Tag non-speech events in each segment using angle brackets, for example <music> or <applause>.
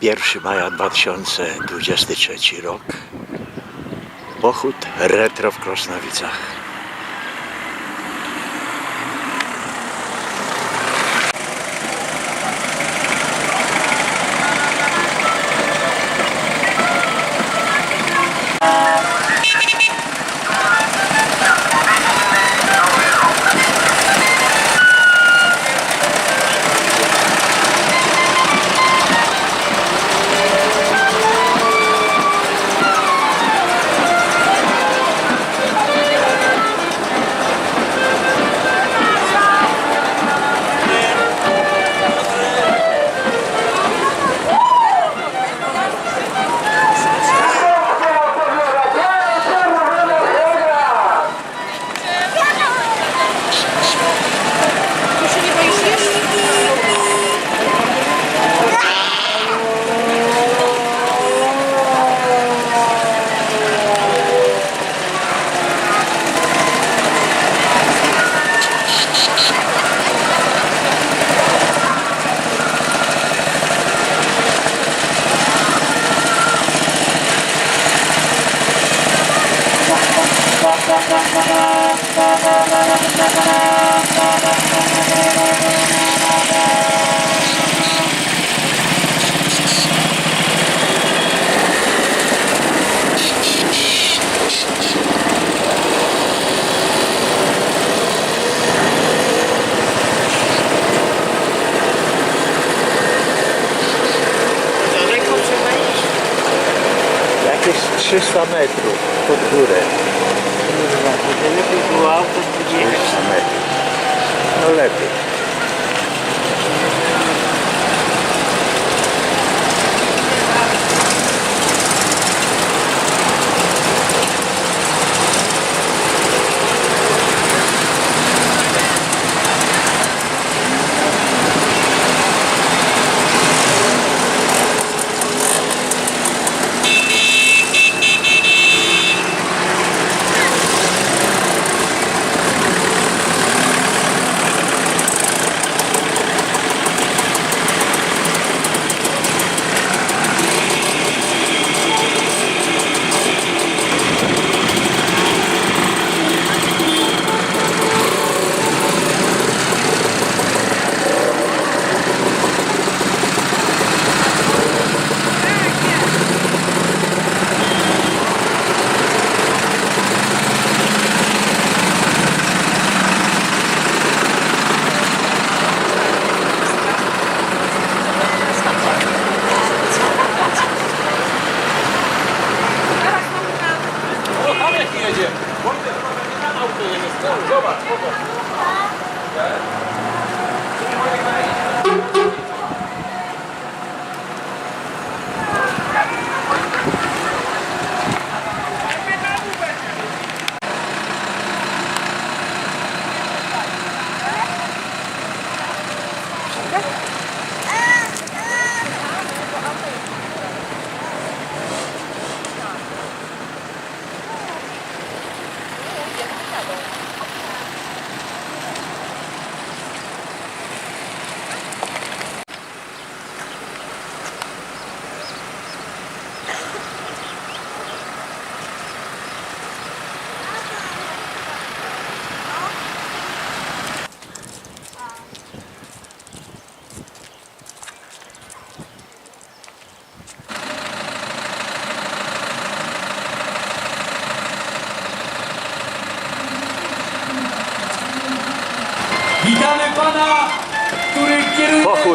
1 maja 2023 rok. Pochód retro w Krosnowicach. jakieś 300 metrów pod górę. Giletti.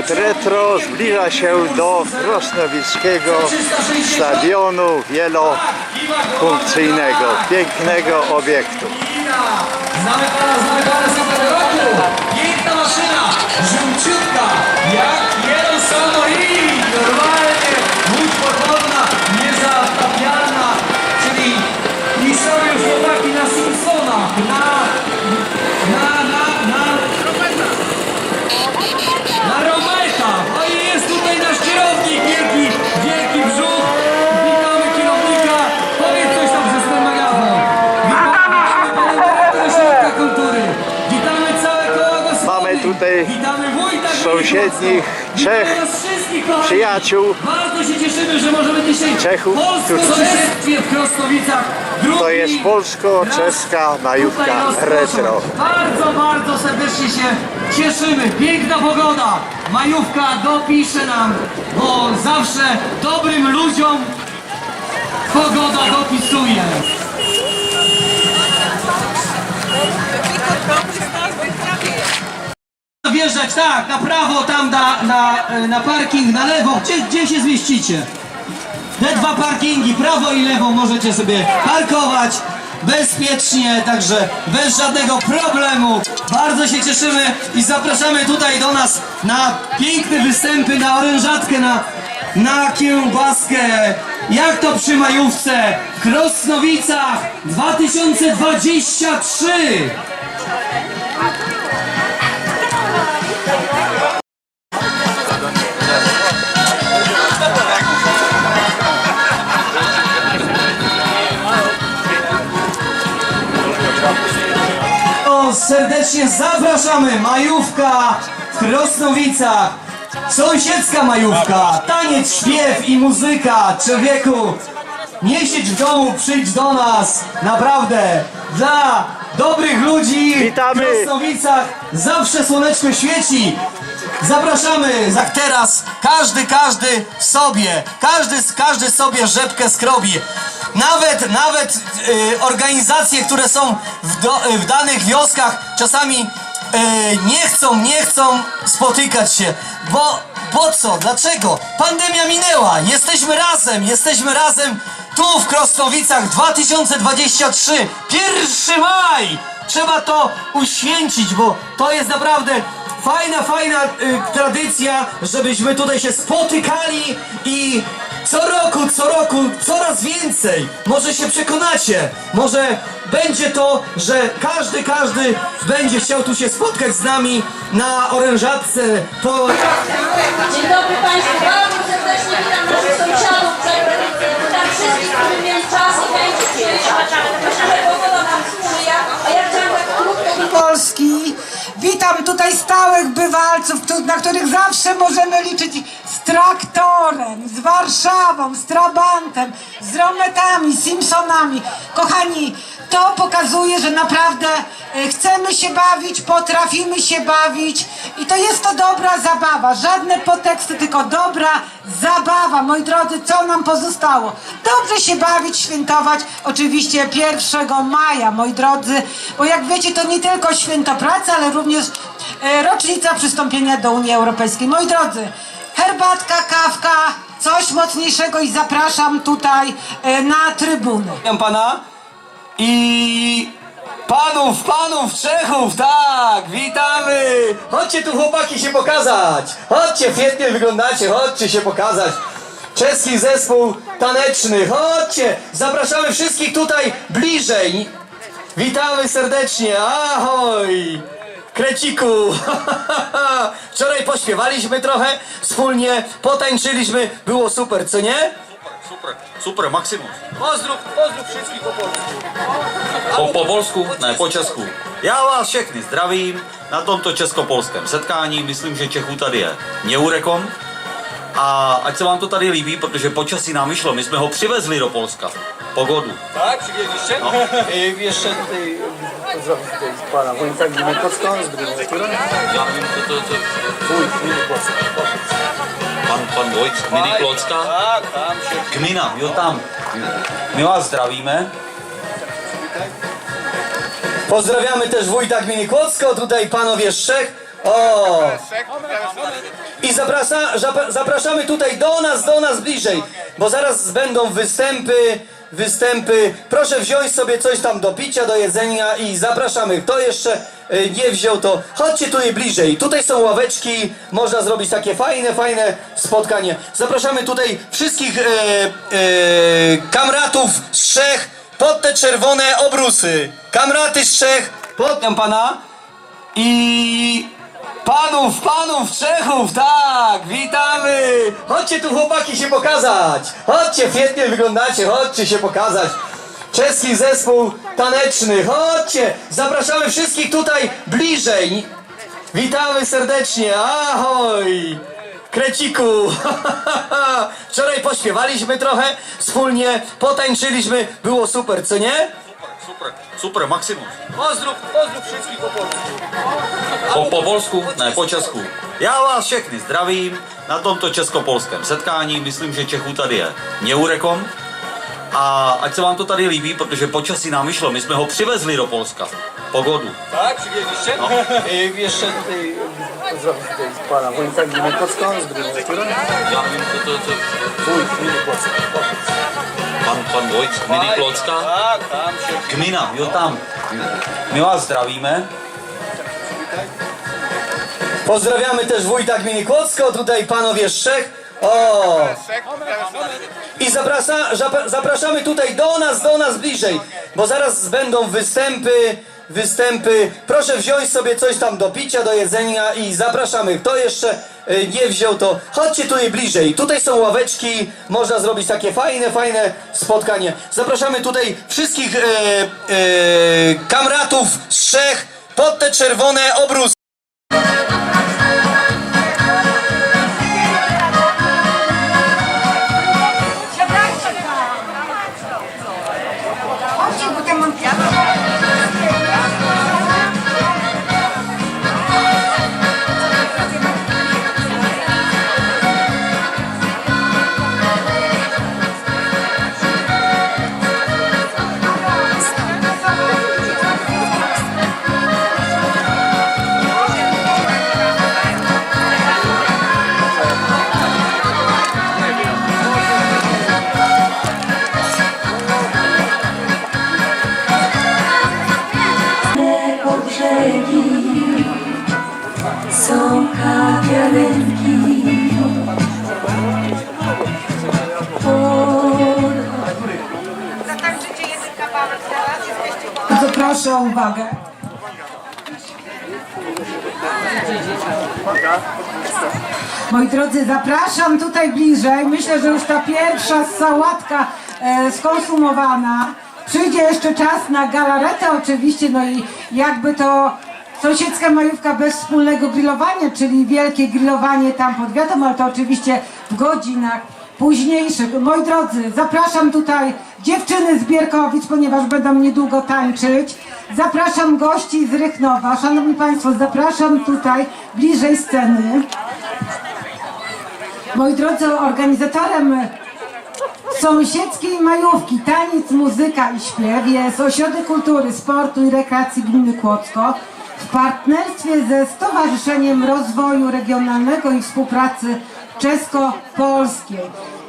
Sport Retro zbliża się do Krosnowickiego Stadionu Wielofunkcyjnego, pięknego obiektu. tutaj sąsiednich Czech, przyjaciół. Bardzo się cieszymy, że możemy dzisiaj Czechów, Polskie w Krosnowicach. to jest polsko-czeska majówka retro. Bardzo, bardzo serdecznie się cieszymy. Piękna pogoda. Majówka dopisze nam, bo zawsze dobrym ludziom pogoda dopisuje. Wjeżdżać tak, na prawo, tam na, na, na parking, na lewo. Gdzie, gdzie się zmieścicie? Te dwa parkingi, prawo i lewo możecie sobie parkować bezpiecznie, także bez żadnego problemu. Bardzo się cieszymy i zapraszamy tutaj do nas na piękne występy, na orężatkę, na, na kiełbaskę. Jak to przy majówce w Krosnowicach 2023. serdecznie zapraszamy! Majówka w Krosnowicach! Sąsiedzka majówka! Taniec, śpiew i muzyka! Człowieku! Nie siedź w domu, przyjdź do nas! Naprawdę! Dla dobrych ludzi Witamy. w Krosnowicach zawsze słoneczko świeci! Zapraszamy! Za teraz każdy, każdy sobie, każdy, każdy sobie rzepkę skrobi. Nawet, nawet y, organizacje, które są w, do, y, w danych wioskach czasami y, nie chcą, nie chcą spotykać się. Bo, bo co? Dlaczego? Pandemia minęła. Jesteśmy razem, jesteśmy razem tu w Krosnowicach 2023. 1 maj! Trzeba to uświęcić, bo to jest naprawdę fajna, fajna y, tradycja, żebyśmy tutaj się spotykali i co roku, co roku, coraz więcej. Może się przekonacie, może będzie to, że każdy, każdy będzie chciał tu się spotkać z nami na orężatce po... Dzień dobry Państwu, bardzo serdecznie witam naszych sąsiadów, witam wszystkich, którzy mieli czas i chęć przyjść. Że pogoda nam sprzyja, a ja chciałam tak krótko Polski. Witam tutaj stałych bywalców, na których zawsze możemy liczyć z traktorem, z Warszawą, z Trabantem, z Rometami, Simpsonami. Kochani, to pokazuje, że naprawdę e, chcemy się bawić, potrafimy się bawić i to jest to dobra zabawa. Żadne podteksty, tylko dobra zabawa. Moi drodzy, co nam pozostało? Dobrze się bawić, świętować. Oczywiście 1 maja, moi drodzy, bo jak wiecie, to nie tylko święto pracy, ale również e, rocznica przystąpienia do Unii Europejskiej. Moi drodzy, herbatka, kawka, coś mocniejszego i zapraszam tutaj e, na trybunę. Witam pana i panów, panów Czechów, tak, witamy! Chodźcie tu chłopaki się pokazać! Chodźcie, świetnie wyglądacie, chodźcie się pokazać! Czeski zespół taneczny, chodźcie! Zapraszamy wszystkich tutaj bliżej! Witamy serdecznie, ahoj! Kreciku! Wczoraj <laughs> pośpiewaliśmy trochę, wspólnie potańczyliśmy, było super, co nie? Super, super, maksimum. Pozdrów, pozdrów wszystkich po polsku. Po, po polsku, ne, po česku. Já vás všechny zdravím na tomto česko-polském setkání. Myslím, že Čechů tady je neurekom. A ať se vám to tady líbí, protože počasí nám vyšlo. My jsme ho přivezli do Polska. Pogodu. Tak, przywieźliście? No. I jeszcze tutaj pozdrowić tutaj pana wójta gminy Kocką z drugiej natury. Já nevím, co to, co... Wójt gminy Kocka. Pan, pan Vojt, mini Klocka. Tak, tam się Gmina, jo tam. My vás zdravíme. Pozdrawiamy też wójta gminy Kłodzko, tutaj panowie z Czech. O! I zaprasza, zapraszamy tutaj do nas, do nas bliżej, bo zaraz będą występy, występy. Proszę wziąć sobie coś tam do picia, do jedzenia i zapraszamy. Kto jeszcze y, nie wziął, to chodźcie tutaj bliżej. Tutaj są ławeczki, można zrobić takie fajne, fajne spotkanie. Zapraszamy tutaj wszystkich e, e, kamratów z Czech pod te czerwone obrusy. Kamraty z Czech, pod pana. I panów, panów Czechów, tak, witamy! Chodźcie tu chłopaki się pokazać! Chodźcie, świetnie wyglądacie, chodźcie się pokazać! Czeski zespół taneczny, chodźcie! Zapraszamy wszystkich tutaj bliżej! Witamy serdecznie, ahoj! Kreciku! <laughs> Wczoraj pośpiewaliśmy trochę, wspólnie potańczyliśmy, było super, co nie? Super, super, maksimum. Pozdrów, pozdrów wszystkich po polsku. Po, po polsku, ne, po česku. Já vás všechny zdravím na tomto česko-polském setkání. Myslím, že Čechů tady je neurekom. A ať se vám to tady líbí, protože počasí nám vyšlo. My jsme ho přivezli do Polska. Pogodu. Tak, przywieźliście? No. I jeszcze tutaj z pana Gminy Kocką, z. Já nevím, co to, co... Wójt Gminy Pan, Vojc, Gminy Klocka. Tak, tam się... Gmina, jo tam. My zdravíme. Pozdrawiamy też wójta gminy Kłodzko, tutaj panowie z. O! I zaprasza, zap- zapraszamy tutaj do nas, do nas bliżej, bo zaraz będą występy, występy. Proszę wziąć sobie coś tam do picia, do jedzenia i zapraszamy. Kto jeszcze y, nie wziął, to chodźcie tutaj bliżej. Tutaj są ławeczki, można zrobić takie fajne, fajne spotkanie. Zapraszamy tutaj wszystkich e, e, kamratów z Czech pod te czerwone obrusy. Bardzo proszę o uwagę. Moi drodzy, zapraszam tutaj bliżej. Myślę, że już ta pierwsza sałatka e, skonsumowana. Przyjdzie jeszcze czas na galaretę oczywiście, no i jakby to sąsiedzka majówka bez wspólnego grillowania, czyli wielkie grillowanie tam pod wiatą, ale to oczywiście w godzinach późniejszych. Moi drodzy, zapraszam tutaj dziewczyny z Bierkowic, ponieważ będą niedługo tańczyć. Zapraszam gości z Rychnowa. Szanowni Państwo, zapraszam tutaj bliżej sceny. Moi drodzy, organizatorem sąsiedzkiej majówki, taniec, muzyka i śpiew jest Ośrodek Kultury, Sportu i Rekreacji Gminy Kłodzko w partnerstwie ze Stowarzyszeniem Rozwoju Regionalnego i Współpracy Czesko-Polskiej.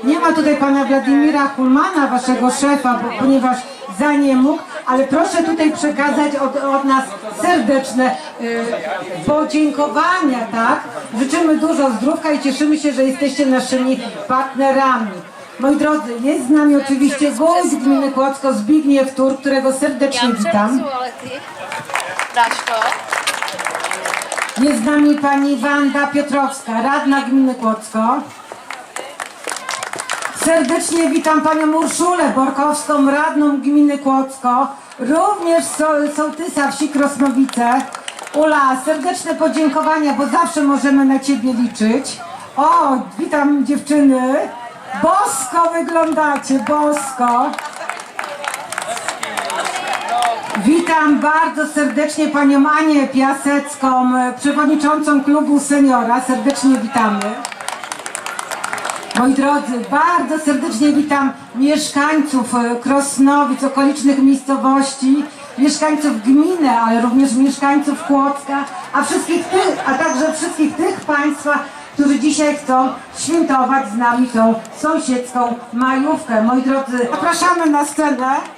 Nie ma tutaj pana Władimira Hulmana, waszego szefa, bo, ponieważ za nie mógł, ale proszę tutaj przekazać od, od nas serdeczne y, podziękowania, tak? Życzymy dużo zdrówka i cieszymy się, że jesteście naszymi partnerami. Moi drodzy, jest z nami oczywiście wójt gminy Kłodzko Zbigniew Tur, którego serdecznie witam. dasz to. Jest z nami pani Wanda Piotrowska, radna gminy Kłodzko. Serdecznie witam panią Urszulę Borkowską, radną gminy Kłodzko, również so- sołtysa wsi Krosnowice. Ula, serdeczne podziękowania, bo zawsze możemy na ciebie liczyć. O, witam dziewczyny. Bosko wyglądacie, bosko. Witam bardzo serdecznie panią Anię Piasecką, przewodniczącą klubu seniora. Serdecznie witamy. Moi drodzy, bardzo serdecznie witam mieszkańców e, Krosnowic, okolicznych miejscowości, mieszkańców gminy, ale również mieszkańców Kłodzka, a, wszystkich tych, a także wszystkich tych Państwa, którzy dzisiaj chcą świętować z nami tą sąsiedzką majówkę. Moi drodzy, zapraszamy na scenę.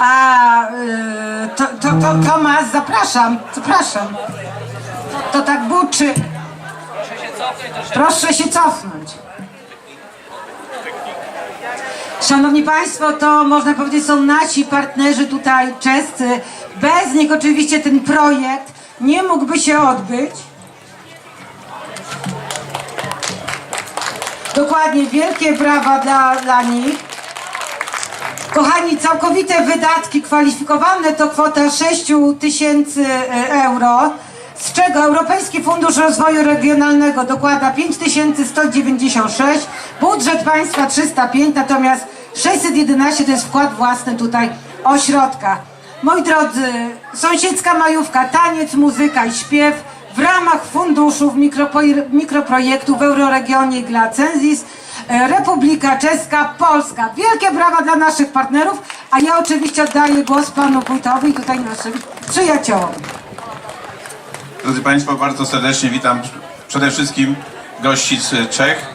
A y, to, to, to Tomasz, zapraszam, zapraszam. To tak buczy. Proszę się cofnąć. Szanowni Państwo, to można powiedzieć są nasi partnerzy tutaj czescy. Bez nich oczywiście ten projekt nie mógłby się odbyć. Dokładnie, wielkie brawa dla, dla nich. Kochani, całkowite wydatki kwalifikowane to kwota 6 tysięcy e, euro, z czego Europejski Fundusz Rozwoju Regionalnego dokłada 5196, budżet państwa 305, natomiast 611 to jest wkład własny tutaj ośrodka. Moi drodzy, sąsiedzka majówka, taniec, muzyka i śpiew w ramach funduszów mikroprojektów w euroregionie dla Cenzis e, Republika Czeska, Polska. Wielkie brawa dla naszych partnerów, a ja oczywiście oddaję głos panu wójtowi i tutaj naszym przyjaciołom. Drodzy Państwo, bardzo serdecznie witam przede wszystkim gości z Czech.